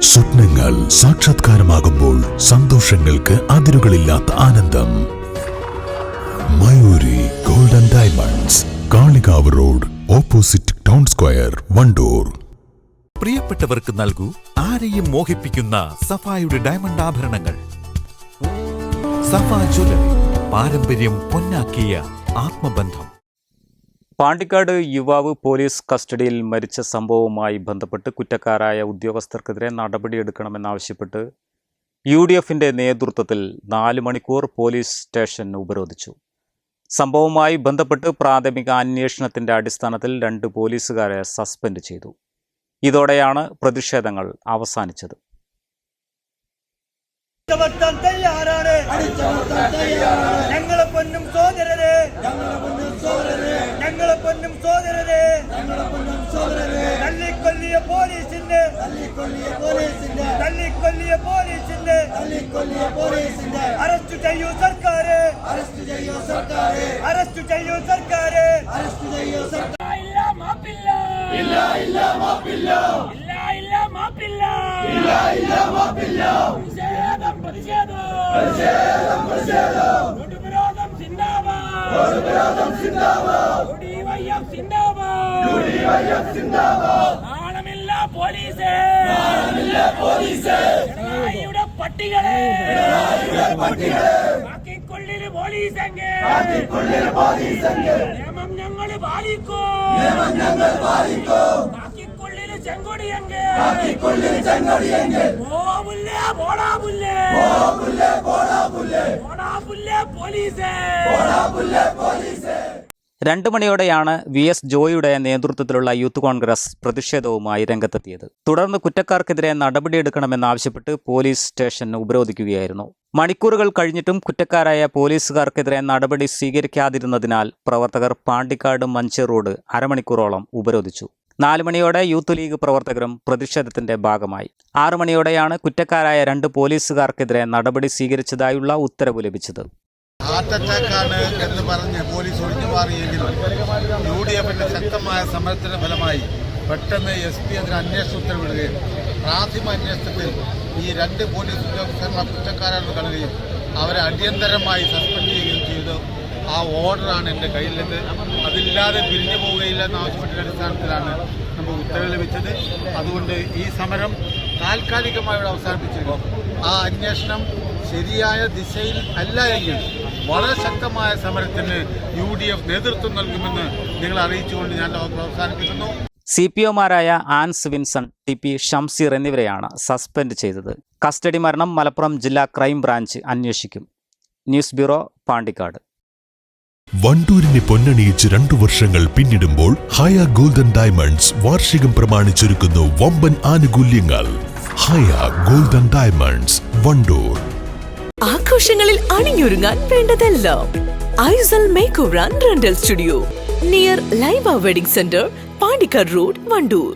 സ്വപ്നങ്ങൾ സാക്ഷാത്കാരമാകുമ്പോൾ സന്തോഷങ്ങൾക്ക് അതിരുകളില്ലാത്ത ആനന്ദം. Mayuri golden diamonds Kalikavu road opposite town square Wandoor. പ്രിയപ്പെട്ടവർക്ക് നൽകൂ ആരെയും മോഹിപ്പിക്കുന്ന സഫായുടെ ഡയമണ്ട് ആഭരണങ്ങൾ. സഫ ജ്വല്ലറി പാരമ്പര്യം പൊന്നാക്കിയ ആത്മബന്ധം. പാണ്ടിക്കാട് യുവാവ് പോലീസ് കസ്റ്റഡിയിൽ മരിച്ച സംഭവവുമായി ബന്ധപ്പെട്ട് കുറ്റക്കാരായ ഉദ്യോഗസ്ഥർക്കെതിരെ നടപടിയെടുക്കണമെന്നാവശ്യപ്പെട്ട് യു ഡി എഫിന്റെ നേതൃത്വത്തിൽ നാല് മണിക്കൂർ പോലീസ് സ്റ്റേഷൻ ഉപരോധിച്ചു. സംഭവവുമായി ബന്ധപ്പെട്ട് പ്രാഥമിക അന്വേഷണത്തിന്റെ അടിസ്ഥാനത്തിൽ രണ്ട് പോലീസുകാരെ സസ്പെൻഡ് ചെയ്തു. ഇതോടെയാണ് പ്രതിഷേധങ്ങൾ അവസാനിച്ചത്. ഞങ്ങളെ പൊന്നും സോദരരെ ഞങ്ങളെ പൊന്നും സോദരരെ. തല്ലിക്കൊല്ലിയ പോലീസിന്റെ. തല്ലിക്കൊല്ലിയ പോലീസിന്റെ. അറസ്റ്റ് ചെയ്യൂ സർക്കാര്. അറസ്റ്റ് ചെയ്യൂ സർക്കാര്. അറസ്റ്റ് ചെയ്യൂ സർക്കാര്. അറസ്റ്റ് ചെയ്യൂ സർക്കാർ ഇല്ല മാപ്പില്ല. ഇല്ല ഇല്ല മാപ്പില്ല. ഇല്ല ഇല്ല മാപ്പില്ല. ഇല്ല ഇല്ല മാപ്പില്ല. പ്രതിഷേധം പ്രതിഷേധം. പ്രതിഷേധം പ്രതിഷേധം. സിന്ദാബാദ് യുഡിവൈഎം സിന്ദാബാദ് നാണമില്ല പോലീസേ. പിണറായിയുടെ പട്ടികളെ പിണറായിയുടെ പട്ടികളെ. കാക്കിക്കൊള്ളിന് പോലീസ് എങ്കെ കാക്കിക്കൊള്ളിന് പോലീസ് എങ്കെ നിയമം ഞങ്ങൾ പാലിക്കും. നിയമം ഞങ്ങൾ പാലിക്കും. കാക്കിക്കൊള്ളിന് ചെങ്കൊടി എങ്കെ കാക്കിക്കൊള്ളിന് ചെങ്കൊടി എങ്കെ പോവില്ലേ പോടാ പുല്ലേ പോടാ പുല്ലേ പോലീസ് പോലീസ്. രണ്ട് മണിയോടെയാണ് വി എസ് ജോയിയുടെ നേതൃത്വത്തിലുള്ള യൂത്ത് കോൺഗ്രസ് പ്രതിഷേധവുമായി രംഗത്തെത്തിയത്. തുടർന്ന് കുറ്റക്കാർക്കെതിരെ നടപടിയെടുക്കണമെന്നാവശ്യപ്പെട്ട് പോലീസ് സ്റ്റേഷൻ ഉപരോധിക്കുകയായിരുന്നു. മണിക്കൂറുകൾ കഴിഞ്ഞിട്ടും കുറ്റക്കാരായ പോലീസുകാർക്കെതിരെ നടപടി സ്വീകരിക്കാതിരുന്നതിനാൽ പ്രവർത്തകർ പാണ്ടിക്കാട് മഞ്ചേർ റോഡ് അരമണിക്കൂറോളം ഉപരോധിച്ചു. നാല് മണിയോടെ യൂത്ത് ലീഗ് പ്രവർത്തകരും പ്രതിഷേധത്തിന്റെ ഭാഗമായി. ആറു മണിയോടെയാണ് കുറ്റക്കാരായ രണ്ട് പോലീസുകാർക്കെതിരെ നടപടി സ്വീകരിച്ചതായുള്ള ഉത്തരവ് ലഭിച്ചത്. ഹാർട്ട് അറ്റാക്കാണ് എന്ന് പറഞ്ഞ് പോലീസ് ഒഴിഞ്ഞു മാറിയെങ്കിലും യു ഡി എഫിന്റെ ശക്തമായ സമരത്തിന്റെ ഫലമായി പെട്ടെന്ന് എസ് പി അതിന് അന്വേഷണം ഉത്തരവിടുകയും പ്രാഥമിക അന്വേഷണത്തിൽ ഈ രണ്ട് പോലീസ് ഉദ്യോഗസ്ഥന്മാർ കുറ്റക്കാരാണെന്ന് കാണുകയും അവരെ അടിയന്തരമായി സസ്പെൻഡ് ചെയ്യുകയും ചെയ്തു. ആ ഓർഡറാണ് എന്റെ കയ്യിലുള്ളത്. അതില്ലാതെ പിരിഞ്ഞു പോവുകയില്ല എന്ന അടിസ്ഥാനത്തിലാണ് നമുക്ക് ഉത്തരവ് ലഭിച്ചത്. അതുകൊണ്ട് ഈ സമരം താൽക്കാലികമായി ഇവിടെ അവസാനിപ്പിച്ചിരുന്നു ആ അന്വേഷണം ശരിയായ ദിശയിൽ അല്ല എങ്കിൽ വളരെ ശക്തമായ സമരത്തിന് യു ഡി എഫ് നേതൃത്വം നൽകുമെന്ന് നിങ്ങൾ അറിയിച്ചുകൊണ്ട് ഞാൻ അവസാനിപ്പിക്കുന്നു. സി പി ഒമാരായ ആൻസ് വിൻസൺ ടി പി ഷംസീർ എന്നിവരെയാണ് സസ്പെൻഡ് ചെയ്തത്. കസ്റ്റഡി മരണം മലപ്പുറം ജില്ലാ ക്രൈം ബ്രാഞ്ച് അന്വേഷിക്കും. News bureau Pandikkad. വണ്ടൂരിനെ പൊന്നണിയിച്ച് രണ്ടു വർഷങ്ങൾ പിന്നിടുമ്പോൾ ഹയ ഗോൾഡൻ ഡയമണ്ട്സ് വാർഷികം പ്രമാണിച്ചൊരുക്കുന്നു വമ്പൻ ആനുകൂല്യങ്ങൾ. Haya golden diamonds Wandoor. ആഘോഷങ്ങളിൽ അണിഞ്ഞൊരുങ്ങാൻ വേണ്ടതെല്ലാം Aisal make rental studio. Near Laiba wedding centre Pandikkad road Wandoor